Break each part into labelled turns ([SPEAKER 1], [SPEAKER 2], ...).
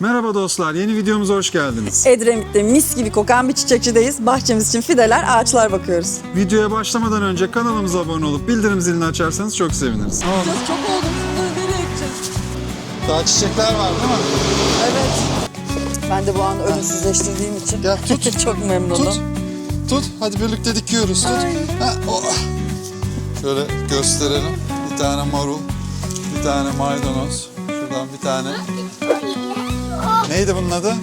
[SPEAKER 1] Merhaba dostlar, yeni videomuza hoş geldiniz.
[SPEAKER 2] Edremit'te mis gibi kokan bir çiçekçideyiz. Bahçemiz için fideler, ağaçlar bakıyoruz.
[SPEAKER 1] Videoya başlamadan önce kanalımıza abone olup bildirim zilini açarsanız çok seviniriz. Ne oldu?
[SPEAKER 2] Çok gideceğiz?
[SPEAKER 1] Daha çiçekler var değil mi?
[SPEAKER 2] Evet. Ben de bu an ölümsüzleştirdiğim için
[SPEAKER 1] Gel, tut.
[SPEAKER 2] çok memnunum.
[SPEAKER 1] Tut. Tut. Hadi birlikte dikiyoruz. Tut. Ha, oh. Şöyle gösterelim. Bir tane marul, bir tane maydanoz. Şuradan bir tane. Neydi bunun adı?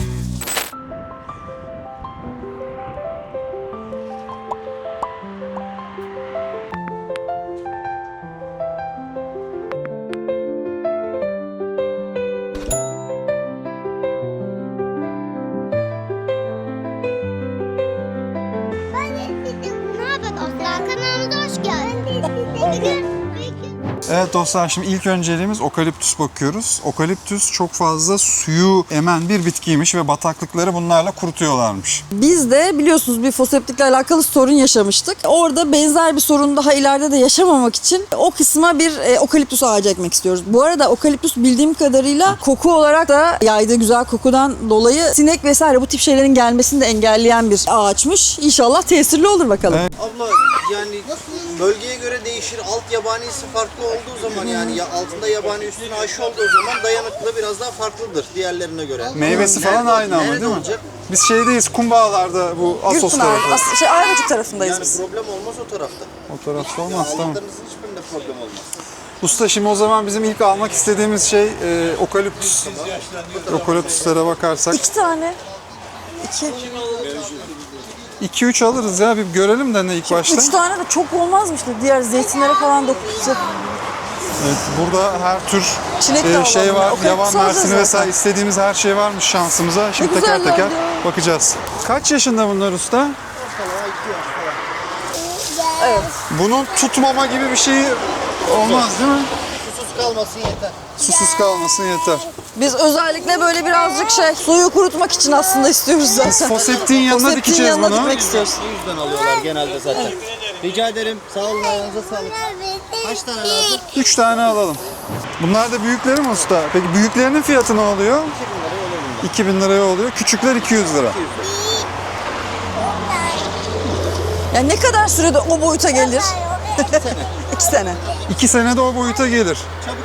[SPEAKER 3] Merhaba dostlar, kanalımıza hoş geldiniz.
[SPEAKER 1] Evet dostlar şimdi ilk önceliğimiz okaliptüs bakıyoruz. Okaliptüs çok fazla suyu emen bir bitkiymiş ve bataklıkları bunlarla kurutuyorlarmış.
[SPEAKER 2] Biz de biliyorsunuz bir foseptikle alakalı sorun yaşamıştık. Orada benzer bir sorun daha ileride de yaşamamak için o kısma bir e, okaliptüs ağacı ekmek istiyoruz. Bu arada okaliptüs bildiğim kadarıyla koku olarak da yaydığı güzel kokudan dolayı sinek vesaire bu tip şeylerin gelmesini de engelleyen bir ağaçmış. İnşallah tesirli olur bakalım.
[SPEAKER 1] Evet.
[SPEAKER 4] Abla yani bölgeye göre değişir. Alt yabanisi farklı olduğu zaman yani ya altında yabani üstüne aşı olduğu zaman dayanıklılığı biraz daha farklıdır diğerlerine göre.
[SPEAKER 1] Meyvesi falan
[SPEAKER 4] Nerede-
[SPEAKER 1] aynı ama
[SPEAKER 4] nerede
[SPEAKER 1] değil mi?
[SPEAKER 4] olacak?
[SPEAKER 1] Biz şeydeyiz Kumbağalar'da bu Asos
[SPEAKER 2] Gürpınar,
[SPEAKER 1] tarafı.
[SPEAKER 2] As- şey, Armacık tarafındayız
[SPEAKER 4] Yani
[SPEAKER 2] biz.
[SPEAKER 4] problem olmaz o tarafta.
[SPEAKER 1] O tarafta olmaz tamam.
[SPEAKER 4] Aldıklarınızın hiçbirinde problem olmaz.
[SPEAKER 1] Usta şimdi o zaman bizim ilk almak istediğimiz şey e, okaliptüs. Okaliptüslere bakarsak
[SPEAKER 2] İki tane. İki.
[SPEAKER 1] 2-3 alırız ya bir görelim de ne ilk başta.
[SPEAKER 2] Üç tane de çok olmazmış da diğer zeytinlere falan dokunacak.
[SPEAKER 1] Evet, burada her tür
[SPEAKER 2] Çilek de
[SPEAKER 1] e,
[SPEAKER 2] alalım.
[SPEAKER 1] şey var.
[SPEAKER 2] Okaliptüs
[SPEAKER 1] Yaban
[SPEAKER 2] alacağız
[SPEAKER 1] mersini
[SPEAKER 2] zaten.
[SPEAKER 1] vesaire istediğimiz her şey varmış şansımıza. Şimdi
[SPEAKER 2] Ne
[SPEAKER 1] teker teker
[SPEAKER 2] ya.
[SPEAKER 1] bakacağız. Kaç yaşında bunlar usta?
[SPEAKER 2] Evet.
[SPEAKER 1] Bunun tutmama gibi bir şeyi olmaz değil mi?
[SPEAKER 4] Susuz kalmasın yeter.
[SPEAKER 1] Susuz kalmasın yeter.
[SPEAKER 2] Biz özellikle böyle birazcık şey suyu kurutmak için aslında istiyoruz zaten.
[SPEAKER 1] foseptiğin yanına
[SPEAKER 2] Foseptiğin
[SPEAKER 1] dikeceğiz
[SPEAKER 2] yanına
[SPEAKER 1] bunu.
[SPEAKER 2] dikmek istiyoruz.
[SPEAKER 4] O yüzden alıyorlar genelde zaten. Rica ederim. Sağ olun ayağınıza sağlık. Kaç tane lazım?
[SPEAKER 1] 3 tane alalım. Bunlar da büyükleri mi usta? Peki büyüklerinin fiyatı ne oluyor? 2000 liraya oluyor. Küçükler 200 lira.
[SPEAKER 2] Yani ne kadar sürede o boyuta gelir? İki sene.
[SPEAKER 1] 2 senede o boyuta gelir.
[SPEAKER 4] Çabuk.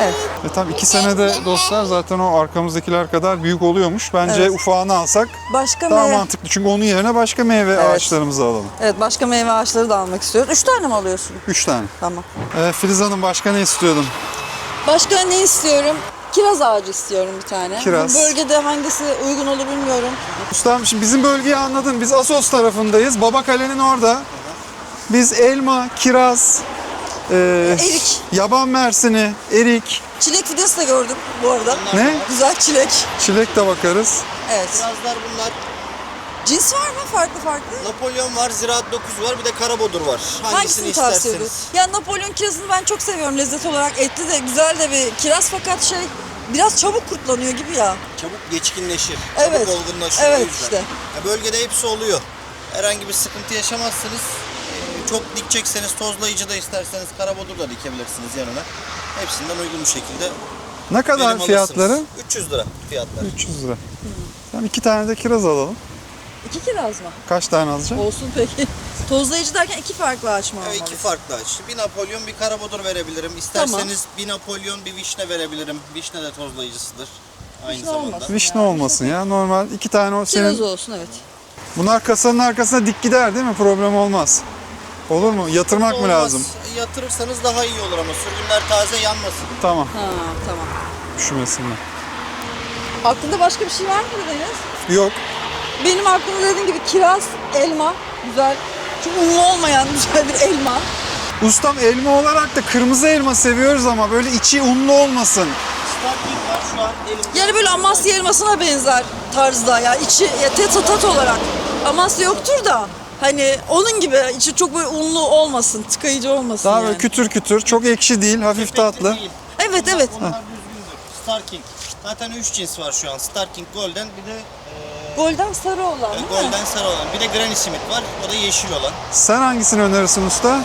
[SPEAKER 2] Evet.
[SPEAKER 1] E tabii 2 senede dostlar zaten o arkamızdakiler kadar büyük oluyormuş. Bence
[SPEAKER 2] Evet.
[SPEAKER 1] ufağını alsak
[SPEAKER 2] Başka
[SPEAKER 1] daha
[SPEAKER 2] meyve.
[SPEAKER 1] mantıklı. Çünkü onun yerine başka meyve ağaçlarımızı alalım.
[SPEAKER 2] Evet başka meyve ağaçları da almak istiyoruz. Üç tane mi alıyorsun?
[SPEAKER 1] 3 tane.
[SPEAKER 2] Tamam.
[SPEAKER 1] E, Filiz Hanım başka ne istiyordun?
[SPEAKER 2] Başka ne istiyorum? Kiraz ağacı istiyorum bir tane.
[SPEAKER 1] Kiraz.
[SPEAKER 2] Bu bölgede hangisi uygun olur bilmiyorum.
[SPEAKER 1] Ustam şimdi bizim bölgeyi anladın. Biz Asos tarafındayız. Babakale'nin orada. Biz elma, kiraz, e,
[SPEAKER 2] Erik.
[SPEAKER 1] yaban mersini, erik,
[SPEAKER 2] Çilek fidesi de gördüm bu arada.
[SPEAKER 1] ne?
[SPEAKER 2] Güzel çilek.
[SPEAKER 1] Çilek de bakarız.
[SPEAKER 2] Evet.
[SPEAKER 4] Kirazlar bunlar.
[SPEAKER 2] Cins var mı farklı farklı?
[SPEAKER 4] Napolyon var, Ziraat 9 var, bir de Karabodur var. Hangisini,
[SPEAKER 2] Hangisini tavsiye
[SPEAKER 4] isterseniz.
[SPEAKER 2] ediyorsun? Ya Napolyon kirazını ben çok seviyorum lezzet olarak. Etli de güzel de bir kiraz fakat şey biraz çabuk kurtlanıyor gibi ya.
[SPEAKER 4] Çabuk geçkinleşir.
[SPEAKER 2] Evet.
[SPEAKER 4] Çabuk olgunlaşır.
[SPEAKER 2] Evet
[SPEAKER 4] yüzden.
[SPEAKER 2] işte.
[SPEAKER 4] Ya bölgede hepsi oluyor. Herhangi bir sıkıntı yaşamazsınız. Çok dikecekseniz tozlayıcı da isterseniz karabodur da dikebilirsiniz yanına. Hepsinden uygun bir şekilde
[SPEAKER 1] Ne kadar
[SPEAKER 4] verim
[SPEAKER 1] fiyatları?
[SPEAKER 4] alırsınız. 300 lira fiyatları.
[SPEAKER 1] 300 lira. Tamam iki tane de kiraz alalım.
[SPEAKER 2] İki kiraz mı?
[SPEAKER 1] Kaç tane alacağım?
[SPEAKER 2] Olsun peki. Tozlayıcı derken iki farklı ağaç mı
[SPEAKER 4] Evet,
[SPEAKER 2] almalıyız?
[SPEAKER 4] iki farklı ağaç. Bir Napolyon, bir karabodur verebilirim. İsterseniz bir Napolyon, bir vişne verebilirim. Vişne de tozlayıcısıdır. Aynı
[SPEAKER 2] Vişne
[SPEAKER 4] zamanda.
[SPEAKER 2] olmasın.
[SPEAKER 1] Vişne olmasın ya. Normal iki tane o
[SPEAKER 2] Kiraz
[SPEAKER 1] senin.
[SPEAKER 2] olsun evet.
[SPEAKER 1] Bunlar kasanın arkasına dik gider değil mi? Problem olmaz. Olur mu? Yatırmak mı
[SPEAKER 4] Olmaz.
[SPEAKER 1] lazım?
[SPEAKER 4] Yatırırsanız daha iyi olur ama sürgünler taze yanmasın.
[SPEAKER 1] Tamam.
[SPEAKER 2] Ha tamam.
[SPEAKER 1] Üşümesinler.
[SPEAKER 2] Aklında başka bir şey var mı Deniz?
[SPEAKER 1] Yok.
[SPEAKER 2] Benim aklımda dediğim gibi kiraz, elma. Güzel. Çok unlu olmayan güzel bir elma.
[SPEAKER 1] Ustam elma olarak da kırmızı elma seviyoruz ama böyle içi unlu olmasın.
[SPEAKER 4] Starking var şu an elimde.
[SPEAKER 2] Yani böyle Amasya elmasına benzer tarzda ya içi ya tet tat olarak. Amasya yoktur da hani onun gibi içi çok böyle unlu olmasın, tıkayıcı olmasın
[SPEAKER 1] Daha
[SPEAKER 2] yani.
[SPEAKER 1] böyle kütür kütür. Çok ekşi değil. Hafif tatlı.
[SPEAKER 4] Değil.
[SPEAKER 2] Evet evet.
[SPEAKER 4] Onlar düzgündür. Starking. Zaten 3 cins var şu an. Starking Golden bir de e,
[SPEAKER 2] Golden sarı olan değil mi?
[SPEAKER 4] Golden sarı olan. Bir de Granny Smith var. O da yeşil olan.
[SPEAKER 1] Sen hangisini önerirsin usta?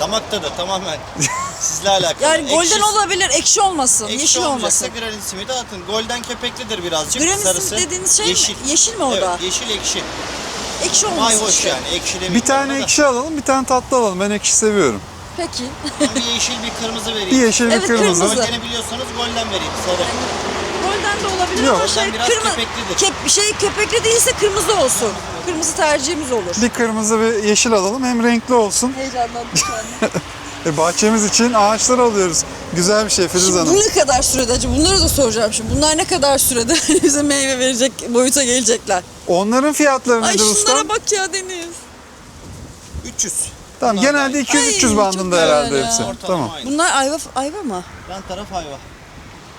[SPEAKER 4] Damaktadır tamamen. Sizle alakalı.
[SPEAKER 2] Yani golden
[SPEAKER 4] Ekşi-
[SPEAKER 2] olabilir, ekşi olmasın,
[SPEAKER 4] ekşi
[SPEAKER 2] yeşil
[SPEAKER 4] olmayacaksa
[SPEAKER 2] olmasın.
[SPEAKER 4] Granny Smith'i atın. Golden kepeklidir birazcık.
[SPEAKER 2] Granny
[SPEAKER 4] sarısı.
[SPEAKER 2] Smith dediğiniz şey mi?
[SPEAKER 4] yeşil.
[SPEAKER 2] Mi o
[SPEAKER 4] evet,
[SPEAKER 2] da?
[SPEAKER 4] yeşil ekşi.
[SPEAKER 2] Ekşi olmasın
[SPEAKER 4] Mayhoş
[SPEAKER 2] işte.
[SPEAKER 4] yani. Ekşi
[SPEAKER 1] Bir tane ekşi alalım, bir tane tatlı alalım. Ben ekşi seviyorum.
[SPEAKER 2] Peki.
[SPEAKER 4] Bir yeşil bir kırmızı vereyim.
[SPEAKER 1] Bir yeşil, bir
[SPEAKER 2] Evet,
[SPEAKER 1] kırmızı.
[SPEAKER 2] kırmızı.
[SPEAKER 4] Golden'i biliyorsanız golden vereyim. Sarı.
[SPEAKER 2] Golden de olabilir
[SPEAKER 1] Yok.
[SPEAKER 2] ama şey
[SPEAKER 4] Golden biraz
[SPEAKER 2] kırmızı
[SPEAKER 4] kepeklidir.
[SPEAKER 2] kep, şey kepekli değilse kırmızı olsun. Kırmızı tercihimiz olur.
[SPEAKER 1] Bir kırmızı bir yeşil alalım. Hem renkli olsun.
[SPEAKER 2] Heyecanlandım şu anda.
[SPEAKER 1] E, bahçemiz için ağaçlar alıyoruz. Güzel bir şey Filiz
[SPEAKER 2] Şimdi
[SPEAKER 1] Hanım.
[SPEAKER 2] bu ne kadar sürede acaba? Bunları da soracağım şimdi. Bunlar ne kadar sürede bize meyve verecek boyuta gelecekler?
[SPEAKER 1] Onların fiyatları
[SPEAKER 2] Ay
[SPEAKER 1] nedir
[SPEAKER 2] şunlara bak ya Deniz.
[SPEAKER 4] 300.
[SPEAKER 1] Tamam
[SPEAKER 4] Bunlar
[SPEAKER 1] genelde
[SPEAKER 4] da-
[SPEAKER 1] 200-300
[SPEAKER 2] Ay,
[SPEAKER 1] bandında
[SPEAKER 2] çok
[SPEAKER 1] herhalde
[SPEAKER 2] güzel ya.
[SPEAKER 1] hepsi.
[SPEAKER 4] Ortalama
[SPEAKER 1] Tamam.
[SPEAKER 4] aynı.
[SPEAKER 2] Bunlar ayva ayva mı?
[SPEAKER 4] Yan taraf ayva.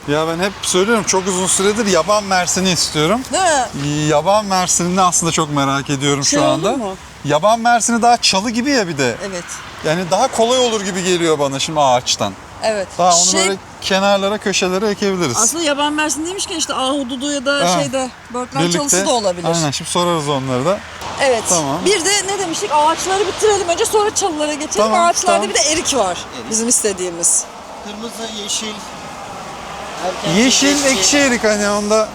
[SPEAKER 1] Ya ben hep söylüyorum çok uzun süredir yaban mersini istiyorum.
[SPEAKER 2] Değil mi?
[SPEAKER 1] Yaban mersinini aslında çok merak ediyorum
[SPEAKER 2] Şey
[SPEAKER 1] şu
[SPEAKER 2] olur
[SPEAKER 1] anda.
[SPEAKER 2] mu?
[SPEAKER 1] Yaban mersini daha çalı gibi ya bir de.
[SPEAKER 2] Evet.
[SPEAKER 1] Yani daha kolay olur gibi geliyor bana şimdi ağaçtan.
[SPEAKER 2] Evet.
[SPEAKER 1] Daha onu
[SPEAKER 2] Şey,
[SPEAKER 1] böyle kenarlara, köşelere ekebiliriz.
[SPEAKER 2] Aslında yaban mersin demişken işte ahududu ya da
[SPEAKER 1] Ha.
[SPEAKER 2] şeyde börtlen çalısı da olabilir.
[SPEAKER 1] Aynen şimdi sorarız onları da.
[SPEAKER 2] Evet.
[SPEAKER 1] Tamam.
[SPEAKER 2] Bir de ne demiştik? Ağaçları bitirelim önce sonra çalılara geçelim.
[SPEAKER 1] Tamam,
[SPEAKER 2] Ağaçlarda
[SPEAKER 1] tamam.
[SPEAKER 2] bir de erik var. Bizim istediğimiz.
[SPEAKER 4] Kırmızı, yeşil. Erken
[SPEAKER 1] Yeşil, ekşi erik hani onda.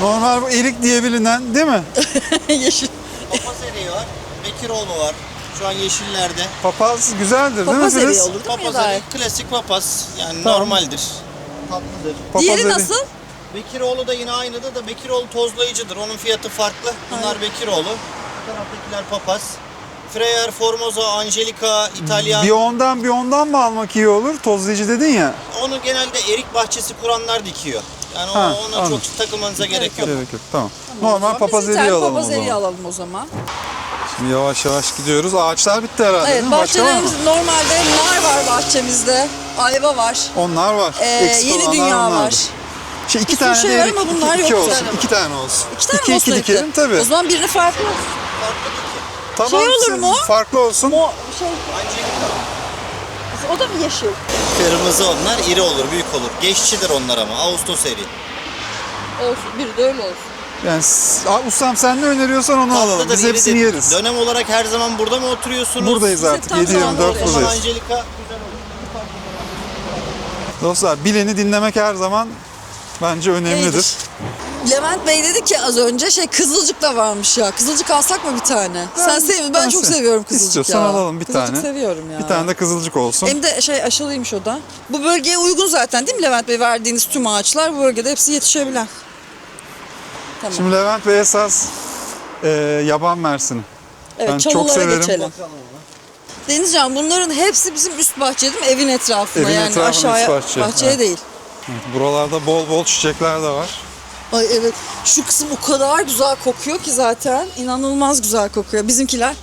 [SPEAKER 1] Normal bu erik diye bilinen değil mi?
[SPEAKER 2] Yeşil.
[SPEAKER 4] Papaz eriği var. Bekiroğlu var. Şu an yeşillerde.
[SPEAKER 1] Papaz güzeldir
[SPEAKER 2] Papaz
[SPEAKER 1] değil mi
[SPEAKER 2] eriği
[SPEAKER 1] Filiz?
[SPEAKER 2] olur değil mi?
[SPEAKER 4] Papaz
[SPEAKER 2] Yeday?
[SPEAKER 4] eriği klasik papaz. Yani
[SPEAKER 1] Tamam.
[SPEAKER 4] normaldir. Tatlıdır.
[SPEAKER 1] Papaz
[SPEAKER 2] Diğeri
[SPEAKER 1] eriği.
[SPEAKER 2] nasıl?
[SPEAKER 4] Bekiroğlu da yine aynıdır da Bekiroğlu tozlayıcıdır. Onun fiyatı farklı. Bunlar Bekiroğlu. Bu taraftakiler papaz. Freyer, Formosa, Angelica, İtalyan.
[SPEAKER 1] Bir ondan bir ondan mı almak iyi olur? Tozlayıcı dedin ya.
[SPEAKER 4] Onu genelde erik bahçesi kuranlar dikiyor. Yani o-
[SPEAKER 1] Ha,
[SPEAKER 4] ona
[SPEAKER 1] anladım.
[SPEAKER 4] çok takılmanıza gerek yok.
[SPEAKER 1] Gerek yok. Tamam. Normal papaz
[SPEAKER 2] biz bir
[SPEAKER 1] eriği
[SPEAKER 2] tane
[SPEAKER 1] alalım o
[SPEAKER 2] Papaz eriği
[SPEAKER 1] zaman.
[SPEAKER 2] alalım o zaman.
[SPEAKER 1] Şimdi yavaş yavaş gidiyoruz. Ağaçlar bitti herhalde
[SPEAKER 2] Evet
[SPEAKER 1] değil mi? Başka var mı?
[SPEAKER 2] bahçelerimiz normalde nar var bahçemizde. Ayva var.
[SPEAKER 1] Onlar var.
[SPEAKER 2] Ee,
[SPEAKER 1] Eksik
[SPEAKER 2] yeni
[SPEAKER 1] olanlar
[SPEAKER 2] dünya
[SPEAKER 1] onlardır.
[SPEAKER 2] var.
[SPEAKER 1] Şey iki
[SPEAKER 2] Bir sürü
[SPEAKER 1] tane
[SPEAKER 2] şey
[SPEAKER 1] de
[SPEAKER 2] var
[SPEAKER 1] erik,
[SPEAKER 2] ama bunlar
[SPEAKER 1] iki, iki
[SPEAKER 2] yok
[SPEAKER 1] olsun.
[SPEAKER 2] zaten.
[SPEAKER 1] İki tane olsun.
[SPEAKER 2] İki tane
[SPEAKER 1] iki,
[SPEAKER 2] mi
[SPEAKER 1] iki
[SPEAKER 2] olsun
[SPEAKER 1] dikelim tabii.
[SPEAKER 2] O zaman birini farklı.
[SPEAKER 4] Farklı diki.
[SPEAKER 1] Tamam,
[SPEAKER 2] Şey olur mu?
[SPEAKER 1] Farklı olsun.
[SPEAKER 2] Mo şey o da mı yeşil?
[SPEAKER 4] Kırmızı onlar iri olur, büyük olur. Geççidir onlar ama. Ağustos eriği.
[SPEAKER 2] Olsun. Biri de öyle olsun.
[SPEAKER 1] Yani Aa, ustam sen ne öneriyorsan onu alalım.
[SPEAKER 4] Tatlıdır,
[SPEAKER 1] Biz hepsini
[SPEAKER 4] iridir.
[SPEAKER 1] yeriz.
[SPEAKER 4] Dönem olarak her zaman burada mı oturuyorsunuz?
[SPEAKER 1] Buradayız artık.
[SPEAKER 2] tam
[SPEAKER 1] 7-24
[SPEAKER 2] zamanı
[SPEAKER 4] O zaman
[SPEAKER 1] buradayız.
[SPEAKER 4] Angelica güzel olur.
[SPEAKER 1] Dostlar bileni dinlemek her zaman bence önemlidir.
[SPEAKER 2] İyidir. Levent Bey dedi ki az önce şey kızılcık da varmış ya. Kızılcık alsak mı bir tane? Sen sev ben,
[SPEAKER 1] ben
[SPEAKER 2] çok
[SPEAKER 1] se-
[SPEAKER 2] seviyorum kızılcık
[SPEAKER 1] İstiyorsan
[SPEAKER 2] ya.
[SPEAKER 1] alalım bir
[SPEAKER 2] kızılcık
[SPEAKER 1] tane.
[SPEAKER 2] seviyorum ya.
[SPEAKER 1] Bir tane de kızılcık olsun.
[SPEAKER 2] Hem de şey aşılıymış o da. Bu bölgeye uygun zaten değil mi Levent Bey verdiğiniz tüm ağaçlar bu bölgede hepsi yetişebilen. Tamam.
[SPEAKER 1] Şimdi Levent Bey esas e, yaban mersini.
[SPEAKER 2] evet
[SPEAKER 1] ben çok severim.
[SPEAKER 2] geçelim. Denizcan bunların hepsi bizim üst bahçe değil mi? Evin etrafına
[SPEAKER 1] Evin
[SPEAKER 2] yani aşağıya
[SPEAKER 1] üst bahçe.
[SPEAKER 2] bahçeye
[SPEAKER 1] Evet.
[SPEAKER 2] değil.
[SPEAKER 1] Buralarda bol bol çiçekler de var.
[SPEAKER 2] Ay evet şu kısım o kadar güzel kokuyor ki zaten inanılmaz güzel kokuyor. Bizimkiler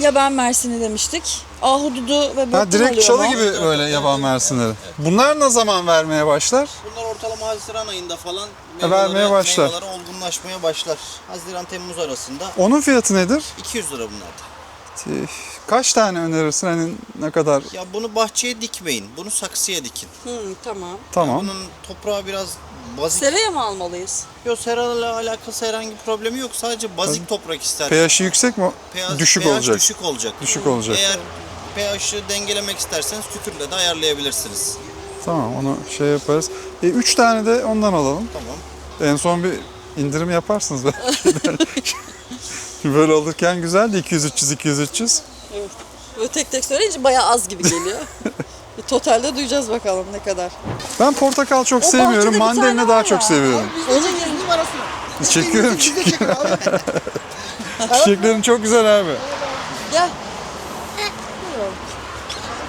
[SPEAKER 2] ya ben Mersin'i demiştik. Ahududu ve
[SPEAKER 1] Ha, direkt çalı gibi böyle yaban mersinleri. Bunlar ne zaman vermeye başlar?
[SPEAKER 4] Bunlar ortalama Haziran ayında falan
[SPEAKER 1] E, vermeye başlar.
[SPEAKER 4] meyveleri olgunlaşmaya başlar. Haziran-Temmuz arasında
[SPEAKER 1] Onun fiyatı nedir?
[SPEAKER 4] 200 lira bunlar.
[SPEAKER 1] Tüh, Kaç tane önerirsin? Hani ne kadar?
[SPEAKER 4] Ya bunu bahçeye dikmeyin. Bunu saksıya dikin.
[SPEAKER 2] Hı, tamam.
[SPEAKER 1] Tamam.
[SPEAKER 4] Bunun toprağı biraz bazik.
[SPEAKER 2] Seraya mı almalıyız?
[SPEAKER 4] Yok serayla alakası herhangi bir problemi yok. Sadece bazik toprak ister.
[SPEAKER 1] pH'i yüksek mi?
[SPEAKER 4] pH
[SPEAKER 1] düşük
[SPEAKER 4] pH
[SPEAKER 1] olacak.
[SPEAKER 4] düşük olacak.
[SPEAKER 1] Düşük olacak.
[SPEAKER 4] Eğer pH'ı dengelemek isterseniz tükürle de ayarlayabilirsiniz.
[SPEAKER 1] Tamam onu şey yaparız. E, üç tane de ondan alalım.
[SPEAKER 4] Tamam.
[SPEAKER 1] En son bir indirim yaparsınız belki. Böyle olurken güzeldi 200 300 200 300.
[SPEAKER 2] Evet. Böyle tek tek söyleyince bayağı az gibi geliyor. Totalde duyacağız bakalım ne kadar.
[SPEAKER 1] Ben portakal çok
[SPEAKER 2] O
[SPEAKER 1] sevmiyorum. Mandalina daha çok seviyorum.
[SPEAKER 2] Onun yerine
[SPEAKER 1] Çekiyorum çekiyorum. Çiçeklerin çok güzel abi.
[SPEAKER 2] gel.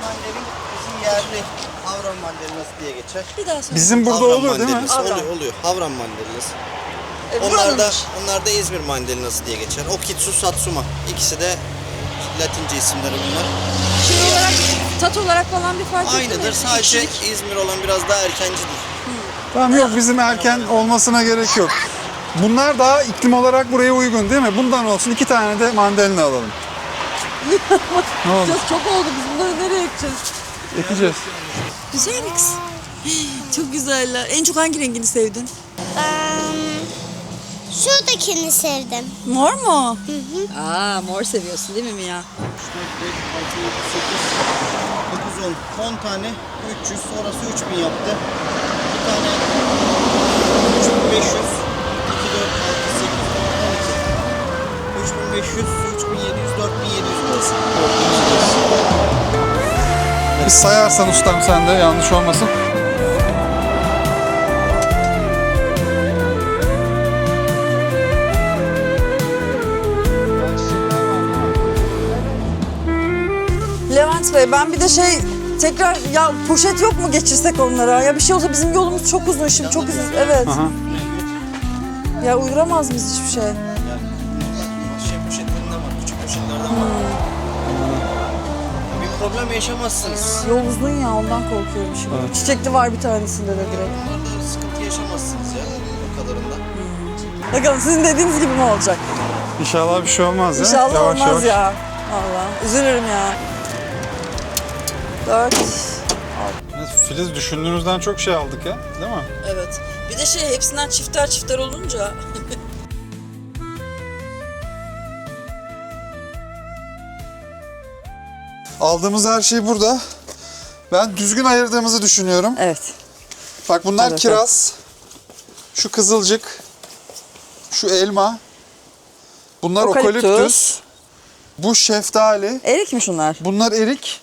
[SPEAKER 4] Mandalin bizim yerli Havran mandalinası diye geçer.
[SPEAKER 2] Bir daha söyle.
[SPEAKER 1] Bizim burada
[SPEAKER 4] Havran
[SPEAKER 1] olur değil mi?
[SPEAKER 4] mandalinası
[SPEAKER 2] Havran.
[SPEAKER 4] Oluyor, oluyor. Havran mandalinası.
[SPEAKER 2] E,
[SPEAKER 4] Onlar da,
[SPEAKER 2] buranınmış.
[SPEAKER 4] onlar da İzmir mandalinası diye geçer. Okitsu Satsuma. İkisi de Latince isimleri bunlar.
[SPEAKER 2] Şey olarak, tat olarak falan bir fark mi?
[SPEAKER 4] Aynıdır. Sadece
[SPEAKER 2] Ekşilik.
[SPEAKER 4] İzmir olan biraz daha erkencidir.
[SPEAKER 1] Tamam yok bizim erken olmasına gerek yok. Bunlar daha iklim olarak buraya uygun değil mi? Bundan olsun iki tane de mandalina alalım. ne oldu?
[SPEAKER 2] Çok, çok oldu biz bunları nereye ekeceğiz?
[SPEAKER 1] Ekeceğiz.
[SPEAKER 2] Güzel kız? Çok güzeller. En çok hangi rengini sevdin?
[SPEAKER 3] Şuradakini sevdim.
[SPEAKER 2] Mor mu? Aa mor seviyorsun değil mi Mia?
[SPEAKER 4] 3, 4, 5, 6, 7, 8, 9, 10. 10 tane 300. Orası 3000 yaptı. Bir tane 3500. 2, 4, 6, 8, 10, 12. 3500, 3700, 4700 burası.
[SPEAKER 1] Bir sayarsan ustam sen de yanlış olmasın.
[SPEAKER 2] Bey ben bir de şey tekrar ya poşet yok mu geçirsek onlara? Ya bir şey olsa bizim yolumuz çok uzun şimdi çok uzun. Evet.
[SPEAKER 1] Aha.
[SPEAKER 2] Ya uyduramaz mıyız hiçbir şey?
[SPEAKER 4] Şey poşetlerinden var, küçük poşetlerden var. Bir problem yaşamazsınız.
[SPEAKER 2] Yol uzun ya ondan korkuyorum şimdi. Çiçekli var bir tanesinde de direkt.
[SPEAKER 4] Bunlarda sıkıntı yaşamazsınız ya o kadarında.
[SPEAKER 2] Bakalım sizin dediğiniz gibi mi olacak?
[SPEAKER 1] İnşallah bir şey olmaz ya.
[SPEAKER 2] İnşallah
[SPEAKER 1] Yavaş
[SPEAKER 2] olmaz
[SPEAKER 1] yavaş.
[SPEAKER 2] ya. Valla üzülürüm ya. Dört.
[SPEAKER 1] Evet, Filiz düşündüğünüzden çok şey aldık ya. Değil mi?
[SPEAKER 2] Evet. Bir de şey hepsinden çifter çifter olunca.
[SPEAKER 1] Aldığımız her şey burada. Ben düzgün ayırdığımızı düşünüyorum.
[SPEAKER 2] evet.
[SPEAKER 1] Bak bunlar
[SPEAKER 2] Evet,
[SPEAKER 1] kiraz. Şu kızılcık. Şu elma. Bunlar
[SPEAKER 2] Okaliptüs.
[SPEAKER 1] okaliptüs. Bu şeftali.
[SPEAKER 2] Erik mi şunlar?
[SPEAKER 1] Bunlar erik.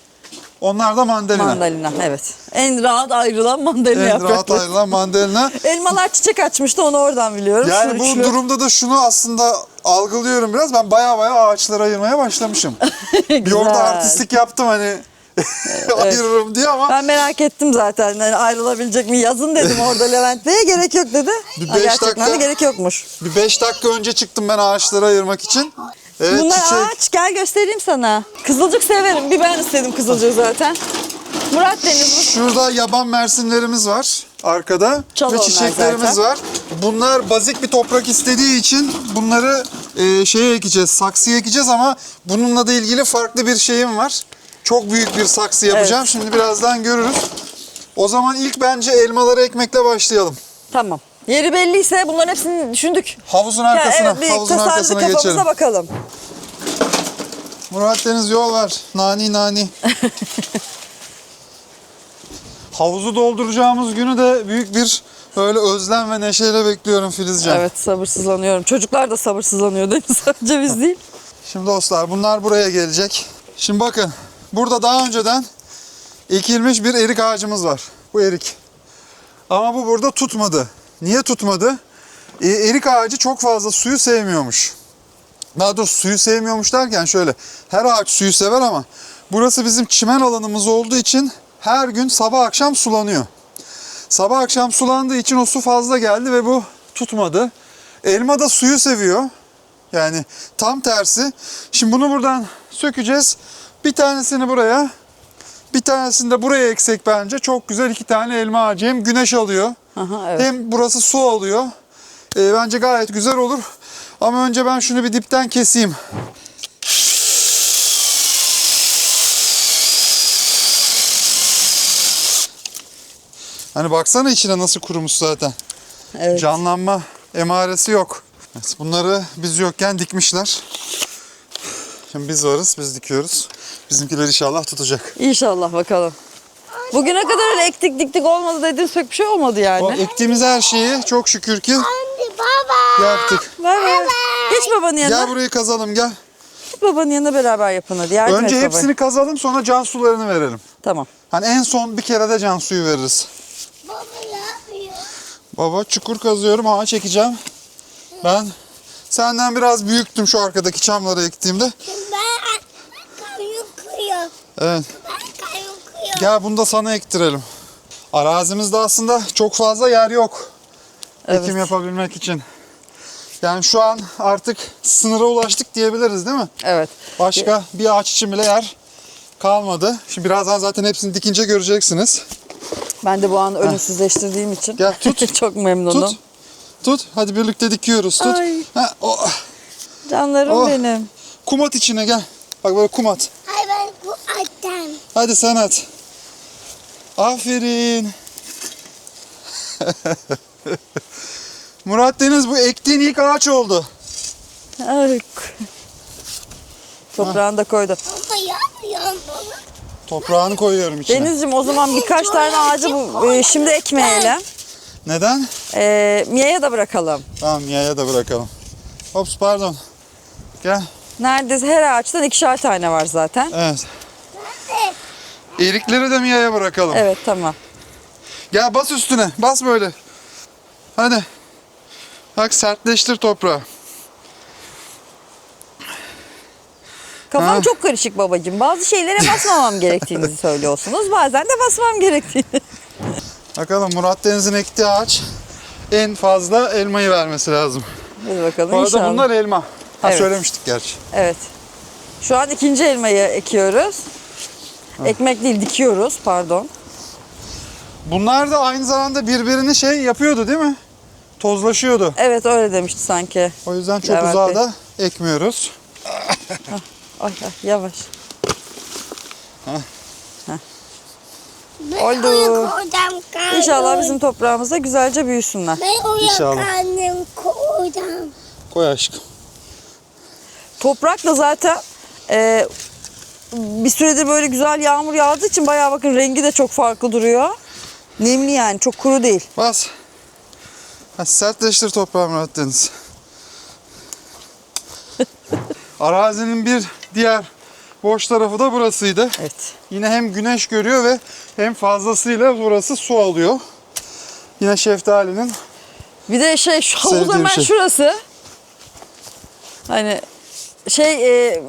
[SPEAKER 1] Onlar da mandalina.
[SPEAKER 2] Mandalina evet. En rahat ayrılan mandalina
[SPEAKER 1] En rahat
[SPEAKER 2] yaprakları.
[SPEAKER 1] ayrılan mandalina.
[SPEAKER 2] Elmalar çiçek açmıştı onu oradan biliyorum.
[SPEAKER 1] Yani
[SPEAKER 2] Şu
[SPEAKER 1] bu
[SPEAKER 2] üçlü.
[SPEAKER 1] durumda da şunu aslında algılıyorum biraz. Ben baya baya ağaçları ayırmaya başlamışım. bir orada artistlik yaptım hani ayırırım diye ama
[SPEAKER 2] Ben merak ettim zaten yani ayrılabilecek mi? Yazın dedim orada Levent Bey'e gerek yok dedi.
[SPEAKER 1] Bir beş
[SPEAKER 2] gerçekten
[SPEAKER 1] dakika-
[SPEAKER 2] de gerek yokmuş.
[SPEAKER 1] bir 5 dakika önce çıktım ben ağaçları ayırmak için. Evet
[SPEAKER 2] Bunlar
[SPEAKER 1] çiçek.
[SPEAKER 2] ağaç gel göstereyim sana. Kızılcık severim. Bir ben istedim kızılcığı zaten. Murat Deniz bu.
[SPEAKER 1] Şurada yaban mersinlerimiz var arkada
[SPEAKER 2] Çal
[SPEAKER 1] ve
[SPEAKER 2] onlar
[SPEAKER 1] çiçeklerimiz
[SPEAKER 2] zaten.
[SPEAKER 1] var. Bunlar bazik bir toprak istediği için bunları e, şeye ekeceğiz, saksıya ekeceğiz ama bununla da ilgili farklı bir şeyim var. Çok büyük bir saksı yapacağım. Şimdi birazdan görürüz. O zaman ilk bence elmaları ekmekle başlayalım.
[SPEAKER 2] Tamam. Yeri belliyse bunların hepsini düşündük.
[SPEAKER 1] Havuzun arkasına,
[SPEAKER 2] evet bir
[SPEAKER 1] havuzun arkasına
[SPEAKER 2] kafamıza
[SPEAKER 1] geçelim.
[SPEAKER 2] bakalım.
[SPEAKER 1] Murat Deniz yol ver. Nani nani. Havuzu dolduracağımız günü de büyük bir böyle özlem ve neşeyle bekliyorum Filizcan.
[SPEAKER 2] Evet sabırsızlanıyorum. Çocuklar da sabırsızlanıyor değil mi? Sadece biz değil.
[SPEAKER 1] Şimdi dostlar bunlar buraya gelecek. Şimdi bakın burada daha önceden ekilmiş bir erik ağacımız var. Bu erik. Ama bu burada tutmadı. Niye tutmadı? E, erik ağacı çok fazla suyu sevmiyormuş. Daha doğrusu suyu sevmiyormuş derken şöyle. Her ağaç suyu sever ama burası bizim çimen alanımız olduğu için her gün sabah akşam sulanıyor. Sabah akşam sulandığı için o su fazla geldi ve bu tutmadı. Elma da suyu seviyor. Yani tam tersi. Şimdi bunu buradan sökeceğiz. Bir tanesini buraya, bir tanesini de buraya eksek bence. Çok güzel iki tane elma ağacı. Hem güneş alıyor,
[SPEAKER 2] Aha, evet.
[SPEAKER 1] hem burası su alıyor. Ee, bence gayet güzel olur. Ama önce ben şunu bir dipten keseyim. Hani baksana içine nasıl kurumuş zaten.
[SPEAKER 2] evet.
[SPEAKER 1] Canlanma emaresi yok. Evet, bunları biz yokken dikmişler. Şimdi biz varız, biz dikiyoruz. Bizimkiler inşallah tutacak.
[SPEAKER 2] İnşallah bakalım. Bugüne kadar öyle ektik diktik olmadı dediğin pek bir şey olmadı yani.
[SPEAKER 1] O ektiğimiz her şeyi çok şükür ki
[SPEAKER 3] Anne baba.
[SPEAKER 1] yaptık.
[SPEAKER 2] Ver ver. Geç babanın yanına.
[SPEAKER 1] Gel burayı kazalım gel.
[SPEAKER 2] Babanın yanına beraber yapın hadi. Yardım
[SPEAKER 1] Önce
[SPEAKER 2] et
[SPEAKER 1] hepsini
[SPEAKER 2] babaya.
[SPEAKER 1] kazalım sonra can sularını verelim.
[SPEAKER 2] Tamam.
[SPEAKER 1] Hani en son bir kere de can suyu veririz.
[SPEAKER 3] Baba yapmıyor.
[SPEAKER 1] Baba çukur kazıyorum ağaç çekeceğim. Ben senden biraz büyüktüm şu arkadaki çamları ektiğimde.
[SPEAKER 3] Ben kayıkıyor.
[SPEAKER 1] Evet. Gel bunu da sana ektirelim. Arazimizde aslında çok fazla yer yok.
[SPEAKER 2] Evet.
[SPEAKER 1] Ekim yapabilmek için. Yani şu an artık sınıra ulaştık diyebiliriz değil mi?
[SPEAKER 2] Evet.
[SPEAKER 1] Başka bir ağaç için bile yer kalmadı. Şimdi birazdan zaten hepsini dikince göreceksiniz.
[SPEAKER 2] Ben de bu an ölümsüzleştirdiğim için.
[SPEAKER 1] Gel, tut.
[SPEAKER 2] Çok memnunum.
[SPEAKER 1] Tut. Tut. Hadi birlikte dikiyoruz. Tut.
[SPEAKER 2] Ay.
[SPEAKER 1] Ha, o.
[SPEAKER 2] Canlarım
[SPEAKER 1] Oh.
[SPEAKER 2] benim.
[SPEAKER 1] Kum at içine gel. Bak böyle kum at.
[SPEAKER 3] Ay ben bu attan.
[SPEAKER 1] Hadi sen at. Aferin. Murat Deniz bu ektiğin ilk ağaç oldu.
[SPEAKER 2] Ay. Toprağını da koydu.
[SPEAKER 1] Toprağını koyuyorum içine.
[SPEAKER 2] Denizciğim o zaman birkaç tane ağacı bu, e, şimdi ekmeyelim.
[SPEAKER 1] Neden?
[SPEAKER 2] E, Mia'ya da bırakalım.
[SPEAKER 1] Tamam yaya da bırakalım. Hops pardon. Gel.
[SPEAKER 2] Neredeyse her ağaçtan ikişer tane var zaten.
[SPEAKER 1] Evet. Erikleri de mi yaya bırakalım?
[SPEAKER 2] Evet tamam.
[SPEAKER 1] Gel bas üstüne. Bas böyle. Hadi. Bak sertleştir toprağı.
[SPEAKER 2] Kafam
[SPEAKER 1] Ha.
[SPEAKER 2] çok karışık babacığım. Bazı şeylere basmamam gerektiğini söylüyorsunuz. Bazen de basmam gerektiğini.
[SPEAKER 1] Bakalım Murat Deniz'in ektiği ağaç en fazla elmayı vermesi lazım.
[SPEAKER 2] Hadi bakalım
[SPEAKER 1] Bu arada
[SPEAKER 2] inşallah.
[SPEAKER 1] bunlar elma. Ha
[SPEAKER 2] Evet.
[SPEAKER 1] söylemiştik gerçi.
[SPEAKER 2] Evet. Şu an ikinci elmayı ekiyoruz. Ekmek değil dikiyoruz pardon.
[SPEAKER 1] Bunlar da aynı zamanda birbirini şey yapıyordu değil mi? Tozlaşıyordu.
[SPEAKER 2] Evet öyle demişti sanki.
[SPEAKER 1] O yüzden çok
[SPEAKER 2] Levent
[SPEAKER 1] uzağa
[SPEAKER 2] Bey.
[SPEAKER 1] da ekmiyoruz.
[SPEAKER 2] Ay, ay yavaş.
[SPEAKER 3] Ben
[SPEAKER 2] Oldu. İnşallah bizim toprağımızda güzelce büyüsünler.
[SPEAKER 3] Ben
[SPEAKER 1] İnşallah. Koy aşkım.
[SPEAKER 2] Toprak da zaten e, bir süredir böyle güzel yağmur yağdığı için bayağı bakın rengi de çok farklı duruyor. Nemli yani çok kuru değil.
[SPEAKER 1] Bas. Ha, sertleştir toprağı Murat Deniz. Arazinin bir diğer boş tarafı da burasıydı.
[SPEAKER 2] Evet.
[SPEAKER 1] Yine hem güneş görüyor ve hem fazlasıyla burası su alıyor. Yine şeftalinin
[SPEAKER 2] Bir de şey şu havuz
[SPEAKER 1] Sevdiğim
[SPEAKER 2] hemen
[SPEAKER 1] şey.
[SPEAKER 2] şurası. Hani şey e,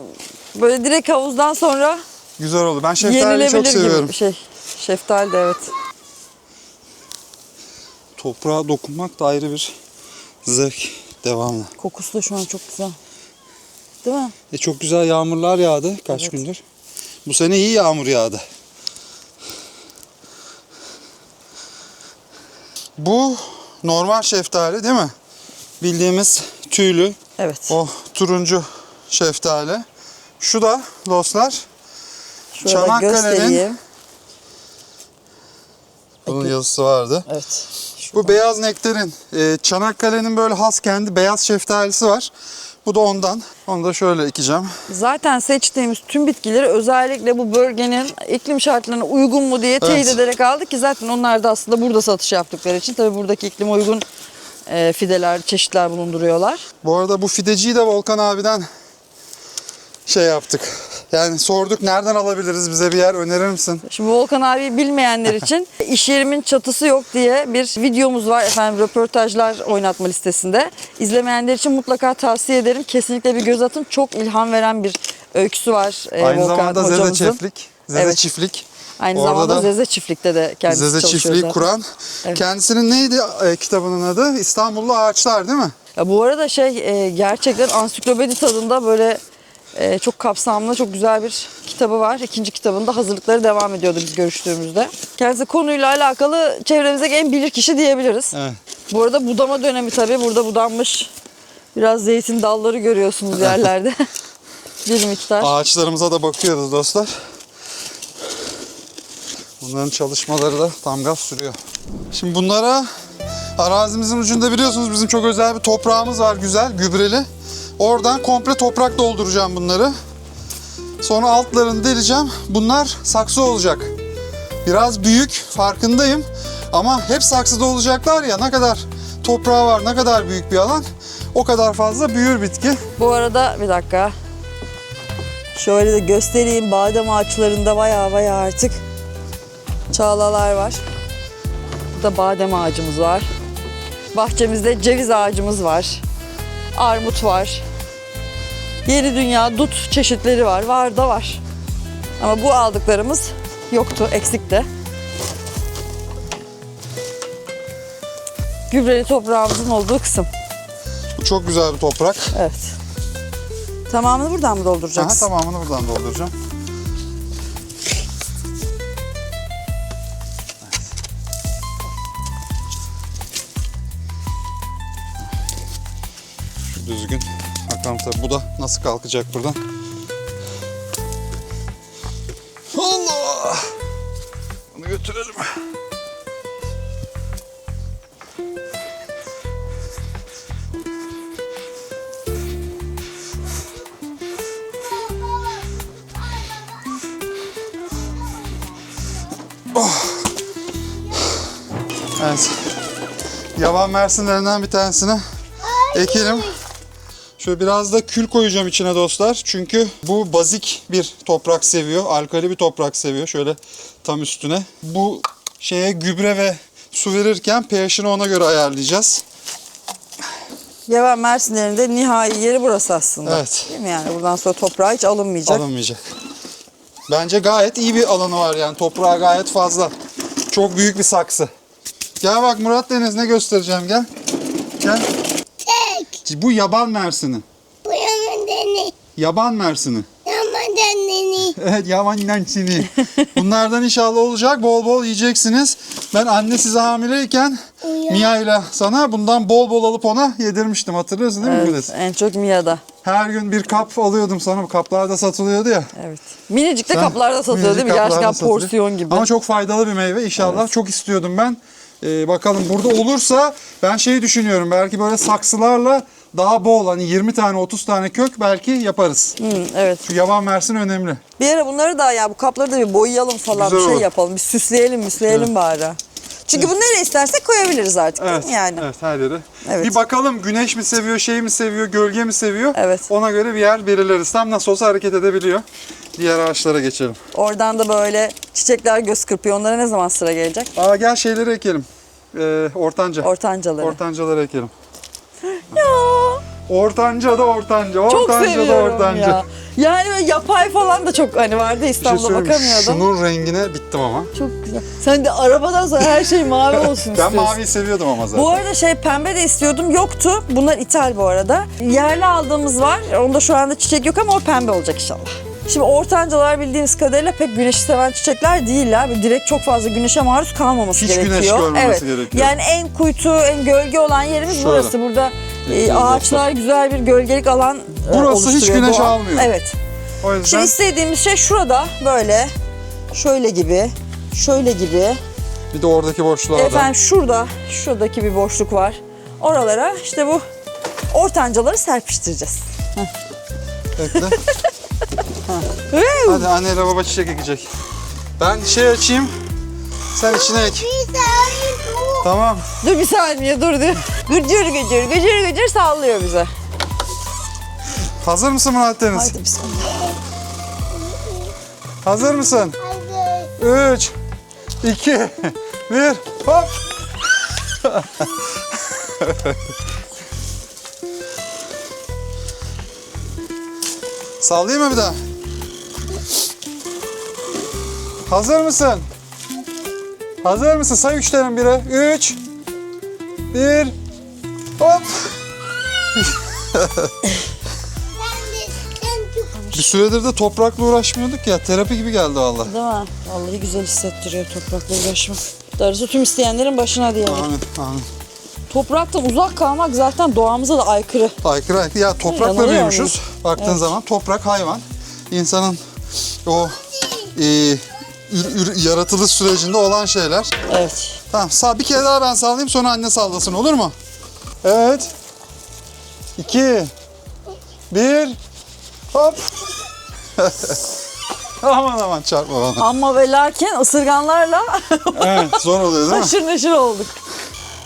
[SPEAKER 2] böyle direkt havuzdan sonra
[SPEAKER 1] güzel oldu. Ben şeftaliyi çok
[SPEAKER 2] yenilebilir
[SPEAKER 1] seviyorum.
[SPEAKER 2] gibi bir şey. Şeftali de evet.
[SPEAKER 1] Toprağa dokunmak da ayrı bir zevk. Devamlı.
[SPEAKER 2] Kokusu da şu an çok güzel. Değil mi?
[SPEAKER 1] E çok güzel yağmurlar yağdı kaç
[SPEAKER 2] Evet.
[SPEAKER 1] gündür. Bu sene iyi yağmur yağdı. Bu normal şeftali değil mi? Bildiğimiz tüylü
[SPEAKER 2] Evet.
[SPEAKER 1] o turuncu şeftali. Şu da dostlar
[SPEAKER 2] Şöyle
[SPEAKER 1] Çanakkale'nin- bunun yazısı vardı.
[SPEAKER 2] Evet.
[SPEAKER 1] Bu beyaz nektarin. e, Çanakkale'nin böyle has kendi beyaz şeftalisi var. Bu da ondan. Onu da şöyle ekeceğim.
[SPEAKER 2] Zaten seçtiğimiz tüm bitkileri özellikle bu bölgenin iklim şartlarına uygun mu diye teyit
[SPEAKER 1] Evet.
[SPEAKER 2] ederek aldık ki zaten onlar da aslında burada satış yaptıkları için tabii buradaki iklime uygun e, fideler, çeşitler bulunduruyorlar.
[SPEAKER 1] Bu arada bu fideciyi de Volkan abiden şey yaptık. Yani sorduk nereden alabiliriz bize bir yer önerir misin?
[SPEAKER 2] Şimdi Volkan abi bilmeyenler için iş yerimin çatısı yok diye bir videomuz var efendim röportajlar oynatma listesinde. İzlemeyenler için mutlaka tavsiye ederim. Kesinlikle bir göz atın. Çok ilham veren bir öyküsü var e,
[SPEAKER 1] Aynı
[SPEAKER 2] Volkan
[SPEAKER 1] zamanda Zeze
[SPEAKER 2] hocamızın.
[SPEAKER 1] Çiftlik. Zeze
[SPEAKER 2] Evet.
[SPEAKER 1] Çiftlik.
[SPEAKER 2] Aynı
[SPEAKER 1] Orada
[SPEAKER 2] zamanda
[SPEAKER 1] da
[SPEAKER 2] Zeze Çiftlik'te de kendisi
[SPEAKER 1] Zeze
[SPEAKER 2] çalışıyor
[SPEAKER 1] Çiftliği
[SPEAKER 2] zaten.
[SPEAKER 1] kuran.
[SPEAKER 2] Evet.
[SPEAKER 1] Kendisinin neydi e, kitabının adı? İstanbullu Ağaçlar değil mi?
[SPEAKER 2] Ya bu arada şey e, gerçekten ansiklopedi tadında böyle e, çok kapsamlı, çok güzel bir kitabı var. İkinci kitabında hazırlıkları devam ediyordu biz görüştüğümüzde. Kendisi konuyla alakalı çevremizdeki en bilir kişi diyebiliriz.
[SPEAKER 1] Evet.
[SPEAKER 2] Bu arada budama dönemi tabii. Burada budanmış biraz zeytin dalları görüyorsunuz yerlerde. bir miktar.
[SPEAKER 1] Ağaçlarımıza da bakıyoruz dostlar. Bunların çalışmaları da tam gaz sürüyor. Şimdi bunlara arazimizin ucunda biliyorsunuz bizim çok özel bir toprağımız var güzel gübreli. Oradan komple toprak dolduracağım bunları. Sonra altlarını deleceğim. Bunlar saksı olacak. Biraz büyük farkındayım. Ama hep saksıda olacaklar ya ne kadar toprağı var ne kadar büyük bir alan o kadar fazla büyür bitki.
[SPEAKER 2] Bu arada bir dakika. Şöyle de göstereyim. Badem ağaçlarında baya baya artık çağlalar var. Burada badem ağacımız var. Bahçemizde ceviz ağacımız var. Armut var. Yeni dünya dut çeşitleri var. Var da var. Ama bu aldıklarımız yoktu, eksikti. Gübreli toprağımızın olduğu kısım.
[SPEAKER 1] Bu çok güzel bir toprak.
[SPEAKER 2] Evet. Tamamını buradan mı
[SPEAKER 1] Aha,
[SPEAKER 2] dolduracaksın?
[SPEAKER 1] tamamını buradan dolduracağım. Şu düzgün kalksam tabi. Bu da nasıl kalkacak buradan? Allah! Bunu götürelim. Oh. Evet. Yaban mersinlerinden bir tanesini ekelim. Biraz da kül koyacağım içine dostlar. Çünkü bu bazik bir toprak seviyor. Alkali bir toprak seviyor. Şöyle tam üstüne. Bu şeye gübre ve su verirken pH'ini ona göre ayarlayacağız.
[SPEAKER 2] Yaban Mersinlerinde nihai yeri burası aslında.
[SPEAKER 1] Evet.
[SPEAKER 2] Değil mi yani? Buradan sonra toprağa hiç alınmayacak.
[SPEAKER 1] Alınmayacak. Bence gayet iyi bir alanı var yani. Toprağı gayet fazla. Çok büyük bir saksı. Gel bak Murat Deniz ne göstereceğim gel. Gel. Bu yaban mersini.
[SPEAKER 3] Bu yaman deni.
[SPEAKER 1] Yaban mersini.
[SPEAKER 3] Yaman deni.
[SPEAKER 1] Evet yaman mersini. Bunlardan inşallah olacak. Bol bol yiyeceksiniz. Ben anne size hamileyken. Mia ile sana bundan bol bol alıp ona yedirmiştim. Hatırlıyorsun değil mi
[SPEAKER 2] Evet,
[SPEAKER 1] Güliz?
[SPEAKER 2] en çok Mia'da.
[SPEAKER 1] Her gün bir kap alıyordum sana. Bu kaplar da satılıyordu ya.
[SPEAKER 2] Evet. Minicik de
[SPEAKER 1] Ha,
[SPEAKER 2] kaplarda satılıyor değil mi?
[SPEAKER 1] kaplarda
[SPEAKER 2] Gerçekten
[SPEAKER 1] satılıyor.
[SPEAKER 2] porsiyon gibi.
[SPEAKER 1] Ama çok faydalı bir meyve inşallah. Çok istiyordum ben. Ee, bakalım burada olursa ben şeyi düşünüyorum. Belki böyle saksılarla daha bol hani 20 tane 30 tane kök belki yaparız.
[SPEAKER 2] Hı, evet.
[SPEAKER 1] Şu yaban mersin önemli.
[SPEAKER 2] Bir ara bunları da ya bu kapları da bir boyayalım falan
[SPEAKER 1] Güzel
[SPEAKER 2] bir şey
[SPEAKER 1] olur.
[SPEAKER 2] yapalım. Bir süsleyelim müsleyelim bari. Çünkü bunu nereye istersek koyabiliriz artık değil
[SPEAKER 1] Evet.
[SPEAKER 2] mi yani?
[SPEAKER 1] Evet her yere.
[SPEAKER 2] Evet.
[SPEAKER 1] Bir bakalım güneş mi seviyor, şey mi seviyor, gölge mi seviyor?
[SPEAKER 2] Evet.
[SPEAKER 1] Ona göre bir yer belirleriz. Tam nasıl olsa hareket edebiliyor. Diğer ağaçlara geçelim.
[SPEAKER 2] Oradan da böyle çiçekler göz kırpıyor. Onlara ne zaman sıra gelecek?
[SPEAKER 1] Aa gel şeyleri ekelim. Ee, ortanca.
[SPEAKER 2] Ortancaları.
[SPEAKER 1] Ortancaları ekelim. Ortanca da ortanca.
[SPEAKER 2] çok
[SPEAKER 1] Ortanca da
[SPEAKER 2] seviyorum
[SPEAKER 1] ortanca.
[SPEAKER 2] ya. Yani böyle yapay falan da çok hani vardı
[SPEAKER 1] Bir şey
[SPEAKER 2] İstanbul'da
[SPEAKER 1] söyleyeyim
[SPEAKER 2] bakamıyordum.
[SPEAKER 1] Şunun rengine bittim ama.
[SPEAKER 2] Çok güzel. Sen de arabadan sonra her şey mavi olsun
[SPEAKER 1] Ben
[SPEAKER 2] istiyorsun.
[SPEAKER 1] maviyi seviyordum ama zaten.
[SPEAKER 2] Bu arada şey pembe de istiyordum yoktu. Bunlar ithal bu arada. Yerli aldığımız var. Onda şu anda çiçek yok ama o pembe olacak inşallah. Şimdi ortancalar bildiğimiz kadarıyla pek güneşi seven çiçekler değiller. Böyle Direkt çok fazla güneşe maruz kalmaması
[SPEAKER 1] Hiç güneş
[SPEAKER 2] gerekiyor.
[SPEAKER 1] görmemesi gerekiyor.
[SPEAKER 2] Yani en kuytu, en gölge olan yerimiz
[SPEAKER 1] Şöyle.
[SPEAKER 2] burası. Burada e, ağaçlar güzel bir gölgelik alan e,
[SPEAKER 1] Burası hiç
[SPEAKER 2] oluşturuyor.
[SPEAKER 1] güneş
[SPEAKER 2] Doğa-
[SPEAKER 1] almıyor.
[SPEAKER 2] Evet.
[SPEAKER 1] O yüzden
[SPEAKER 2] Şimdi istediğimiz şey şurada böyle şöyle gibi, şöyle gibi.
[SPEAKER 1] bir de oradaki boşluğa da.
[SPEAKER 2] Efendim şurada, şuradaki bir boşluk var. Oralara işte bu ortancaları serpiştireceğiz.
[SPEAKER 1] Bekle. Ha. Hadi anneyle baba çiçek ekecek. Ben şey açayım. Sen içine ek.
[SPEAKER 3] Bir saniye bu.
[SPEAKER 1] Tamam.
[SPEAKER 2] Dur bir saniye dur diyor. Gıcır gıcır gıcır gıcır sallıyor bize.
[SPEAKER 1] Hazır mısın Murat Deniz?
[SPEAKER 2] Haydi bismillah.
[SPEAKER 1] Hazır mısın?
[SPEAKER 3] Hadi.
[SPEAKER 1] 3 2 1 Hop. Sallayayım mı bir daha? Hazır mısın? Hazır mısın? Say üçlerin biri. Üç. Bir. Hop. Bir süredir de toprakla uğraşmıyorduk ya. Terapi gibi geldi valla.
[SPEAKER 2] Değil mi? Vallahi güzel hissettiriyor toprakla uğraşmak. Darısı tüm isteyenlerin başına diyelim.
[SPEAKER 1] Amin. Amin.
[SPEAKER 2] Topraktan uzak kalmak zaten doğamıza da aykırı.
[SPEAKER 1] Aykırı aykırı. Ya toprakla
[SPEAKER 2] Yanılıyor
[SPEAKER 1] büyümüşüz.
[SPEAKER 2] muyuz?
[SPEAKER 1] Baktığın
[SPEAKER 2] Evet.
[SPEAKER 1] zaman toprak hayvan. İnsanın o e, ür- ür- yaratılış sürecinde olan şeyler.
[SPEAKER 2] Evet.
[SPEAKER 1] Tamam sağ bir kere daha ben sallayayım sonra anne sallasın olur mu? Evet. İki. Bir. Hop. aman aman çarpma bana.
[SPEAKER 2] Ama ve lakin ısırganlarla
[SPEAKER 1] Evet zor oluyor değil mi?
[SPEAKER 2] haşır neşir olduk.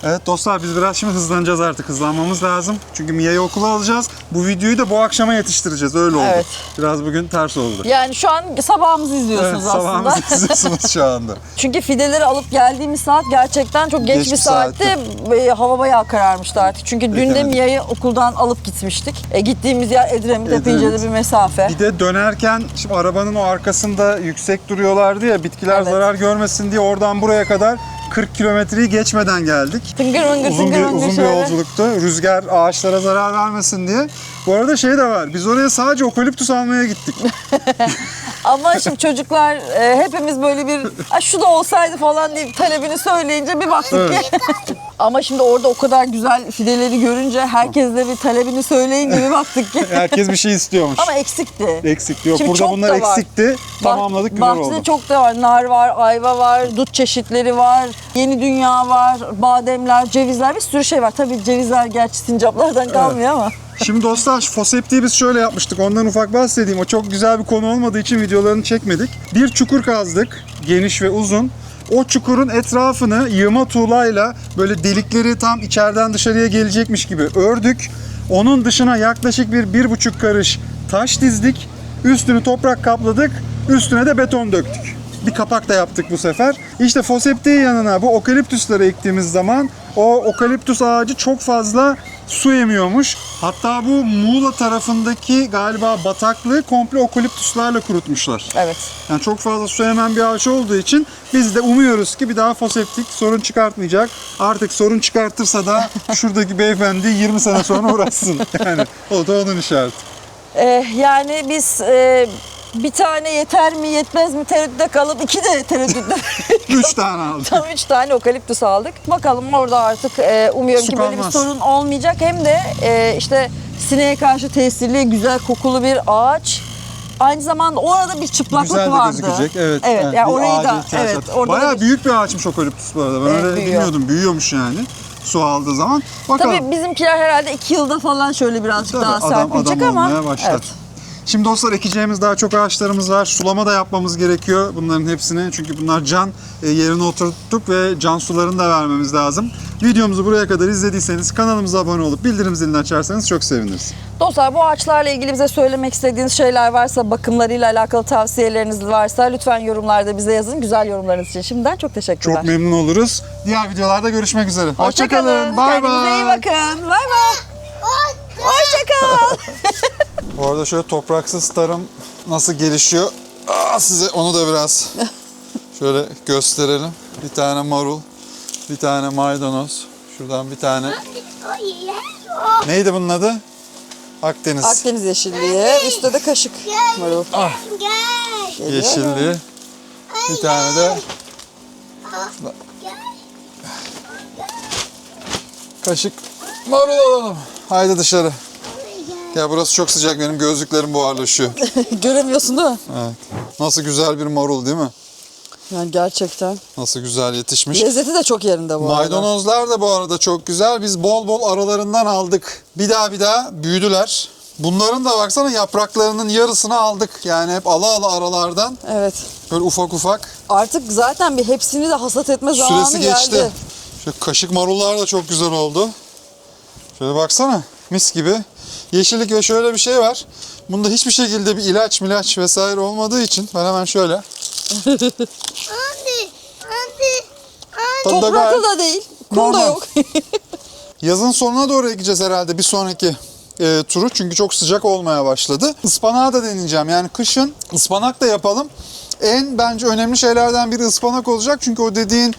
[SPEAKER 1] Evet dostlar biz biraz şimdi hızlanacağız artık. Hızlanmamız lazım. Çünkü Mia'yı okula alacağız. Bu videoyu da bu akşama yetiştireceğiz. Öyle oldu.
[SPEAKER 2] Evet.
[SPEAKER 1] Biraz bugün ters oldu.
[SPEAKER 2] Yani şu an sabahımızı
[SPEAKER 1] Evet,
[SPEAKER 2] izliyorsunuz aslında.
[SPEAKER 1] sabahımızı izliyorsunuz şu anda.
[SPEAKER 2] Çünkü fideleri alıp geldiğimiz saat gerçekten çok geç,
[SPEAKER 1] Geç
[SPEAKER 2] bir
[SPEAKER 1] bir
[SPEAKER 2] saatte e, hava bayağı kararmıştı artık. Çünkü dün de. Mia'yı okuldan alıp gitmiştik. E, gittiğimiz yer Edremit,
[SPEAKER 1] Edremit.
[SPEAKER 2] epeyce de bir mesafe.
[SPEAKER 1] Bir de dönerken şimdi arabanın o arkasında yüksek duruyorlardı ya bitkiler
[SPEAKER 2] Evet.
[SPEAKER 1] zarar görmesin diye oradan buraya kadar 40 kilometreyi geçmeden geldik.
[SPEAKER 2] Tıngır mıngır
[SPEAKER 1] Uzun
[SPEAKER 2] tıngır
[SPEAKER 1] bir
[SPEAKER 2] mıngır
[SPEAKER 1] uzun bir
[SPEAKER 2] şöyle.
[SPEAKER 1] yolculuktu. Rüzgar ağaçlara zarar vermesin diye. Bu arada şey de var. Biz oraya sadece okaliptüs almaya gittik.
[SPEAKER 2] Ama şimdi çocuklar e, hepimiz böyle bir "Ay şu da olsaydı falan deyip talebini söyleyince bir baktık ki. Ama şimdi orada o kadar güzel fideleri görünce herkes de bir talebini söyleyince bir baktık ki.
[SPEAKER 1] Herkes bir şey istiyormuş.
[SPEAKER 2] Ama eksikti.
[SPEAKER 1] Eksikti yok.
[SPEAKER 2] Şimdi
[SPEAKER 1] Burada
[SPEAKER 2] çok
[SPEAKER 1] bunlar
[SPEAKER 2] da var.
[SPEAKER 1] eksikti. Tamamladık güzel
[SPEAKER 2] Bahçede
[SPEAKER 1] oldu.
[SPEAKER 2] çok da var. Nar var, ayva var, dut çeşitleri var, yeni dünya var, bademler, cevizler bir sürü şey var. Tabii cevizler gerçi sincaplardan kalmıyor ama.
[SPEAKER 1] Şimdi dostlar foseptiği biz şöyle yapmıştık. Ondan ufak bahsedeyim. O çok güzel bir konu olmadığı için videolarını çekmedik. Bir çukur kazdık. Geniş ve uzun. O çukurun etrafını yığma tuğlayla böyle delikleri tam içeriden dışarıya gelecekmiş gibi ördük. Onun dışına yaklaşık bir bir buçuk karış taş dizdik. Üstünü toprak kapladık. Üstüne de beton döktük. Bir kapak da yaptık bu sefer. İşte foseptiği yanına bu okaliptüsleri ektiğimiz zaman o okaliptüs ağacı çok fazla su emiyormuş. Hatta bu Muğla tarafındaki galiba bataklığı komple okaliptüslerle kurutmuşlar.
[SPEAKER 2] Evet.
[SPEAKER 1] Yani çok fazla su emen bir ağaç olduğu için biz de umuyoruz ki bir daha foseptik sorun çıkartmayacak. Artık sorun çıkartırsa da şuradaki beyefendi 20 sene sonra uğraşsın. Yani o da onun işareti.
[SPEAKER 2] Ee, yani biz e, bir tane yeter mi yetmez mi tereddütte kalıp iki de tereddütte
[SPEAKER 1] 3 tane aldık.
[SPEAKER 2] tam üç tane okaliptüs aldık. Bakalım orada artık e, umuyorum
[SPEAKER 1] Su
[SPEAKER 2] ki böyle bir
[SPEAKER 1] kalmaz.
[SPEAKER 2] sorun olmayacak. Hem de e, işte sineğe karşı tesirli güzel kokulu bir ağaç. Aynı zamanda orada bir çıplaklık
[SPEAKER 1] Güzel de
[SPEAKER 2] vardı.
[SPEAKER 1] gözükecek. Evet.
[SPEAKER 2] Evet.
[SPEAKER 1] yani bir
[SPEAKER 2] orayı da evet orada da
[SPEAKER 1] Bayağı
[SPEAKER 2] bir-
[SPEAKER 1] büyük bir ağaçmış okaliptüs bu arada. Ben
[SPEAKER 2] Evet,
[SPEAKER 1] öyle
[SPEAKER 2] büyüyor.
[SPEAKER 1] bilmiyordum. Büyüyormuş yani. Su aldığı zaman. Bakalım.
[SPEAKER 2] Tabii bizimkiler herhalde iki yılda falan şöyle birazcık
[SPEAKER 1] Tabii,
[SPEAKER 2] daha
[SPEAKER 1] adam,
[SPEAKER 2] serpilecek
[SPEAKER 1] adam
[SPEAKER 2] ama
[SPEAKER 1] olmaya başlar.
[SPEAKER 2] evet.
[SPEAKER 1] Şimdi dostlar ekeceğimiz daha çok ağaçlarımız var. Sulama da yapmamız gerekiyor bunların hepsini. Çünkü bunlar can e, yerine oturttuk ve can sularını da vermemiz lazım. Videomuzu buraya kadar izlediyseniz kanalımıza abone olup bildirim zilini açarsanız çok seviniriz.
[SPEAKER 2] Dostlar bu ağaçlarla ilgili bize söylemek istediğiniz şeyler varsa, bakımlarıyla alakalı tavsiyeleriniz varsa lütfen yorumlarda bize yazın. Güzel yorumlarınız için şimdiden çok teşekkürler.
[SPEAKER 1] Çok memnun oluruz. Diğer videolarda görüşmek üzere.
[SPEAKER 2] Hoşçakalın.
[SPEAKER 1] Hoşçakalın. Bay
[SPEAKER 2] Kendinize iyi
[SPEAKER 1] bay.
[SPEAKER 2] bakın. Bay bay. Hoşçakal.
[SPEAKER 1] Bu arada şöyle topraksız tarım nasıl gelişiyor? Aa, size onu da biraz şöyle gösterelim. Bir tane marul, bir tane maydanoz. Şuradan bir tane. Neydi bunun adı? Akdeniz.
[SPEAKER 2] Akdeniz yeşilliği. Üstte de kaşık. Marul.
[SPEAKER 1] Ah.
[SPEAKER 2] Geliyor.
[SPEAKER 1] yeşilliği. Bir tane de kaşık marul alalım. Haydi dışarı. Ya burası çok sıcak benim gözlüklerim buharlaşıyor.
[SPEAKER 2] Göremiyorsun değil mi?
[SPEAKER 1] Evet. Nasıl güzel bir marul değil mi?
[SPEAKER 2] Yani gerçekten.
[SPEAKER 1] Nasıl güzel yetişmiş.
[SPEAKER 2] Lezzeti de çok yerinde bu arada.
[SPEAKER 1] Maydanozlar da bu arada çok güzel. Biz bol bol aralarından aldık. Bir daha bir daha büyüdüler. Bunların da baksana yapraklarının yarısını aldık. Yani hep ala ala aralardan
[SPEAKER 2] Evet.
[SPEAKER 1] böyle ufak ufak.
[SPEAKER 2] Artık zaten bir hepsini de hasat etme zamanı
[SPEAKER 1] Süresi geçti.
[SPEAKER 2] geldi.
[SPEAKER 1] Şu kaşık marullar da çok güzel oldu. Şöyle baksana mis gibi. Yeşillik ve şöyle bir şey var. Bunda hiçbir şekilde bir ilaç milaç vesaire olmadığı için ben hemen şöyle.
[SPEAKER 3] Anne. Anne. Anne.
[SPEAKER 2] Topraklı da değil. Kum da yok.
[SPEAKER 1] Yazın sonuna doğru ekeceğiz herhalde bir sonraki e, turu. Çünkü çok sıcak olmaya başladı. Ispanağı da deneyeceğim. Yani kışın ıspanak da yapalım. En bence önemli şeylerden biri ıspanak olacak. Çünkü o dediğin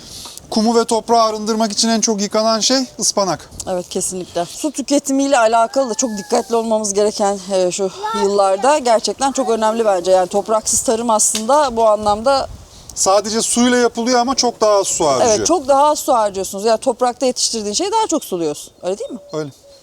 [SPEAKER 1] kumu ve toprağı arındırmak için en çok yıkanan şey ıspanak.
[SPEAKER 2] Evet kesinlikle. Su tüketimiyle alakalı da çok dikkatli olmamız gereken e, şu yıllarda gerçekten çok önemli bence. Yani topraksız tarım aslında bu anlamda
[SPEAKER 1] Sadece suyla yapılıyor ama çok daha az su harcıyor.
[SPEAKER 2] evet çok daha az su harcıyorsunuz. Yani toprakta yetiştirdiğin şeyi daha çok suluyorsun. Öyle değil mi?
[SPEAKER 1] Öyle.